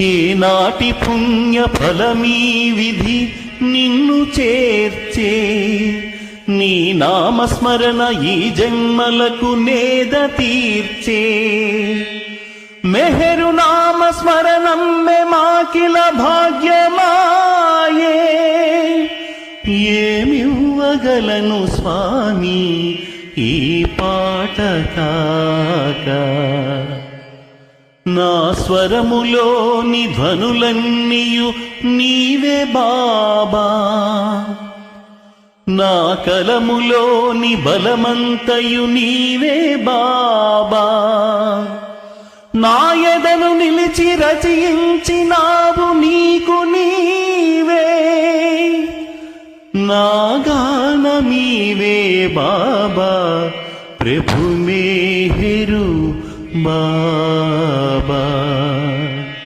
ఏనాటి పుణ్య ఫలమీ విధి నిన్ను చేర్చే నీ నామస్మరణ ఈ జన్మలకు నేద తీర్చే. మెహరు నామస్మరణం మే మాకిల భాగ్యమాయే. ఏమివ్వగలను స్వామి ఈ పాట కాగా నా స్వరములోని ధ్వనులన్నీయు నీవే బాబా. నా కలములోని బలమంతయు నీవే బాబా. నా ఎదను నిలిచి రచయించినావు నీకు నీవే. నా గానమీవే బాబా. ప్రభు మేహరు బాబా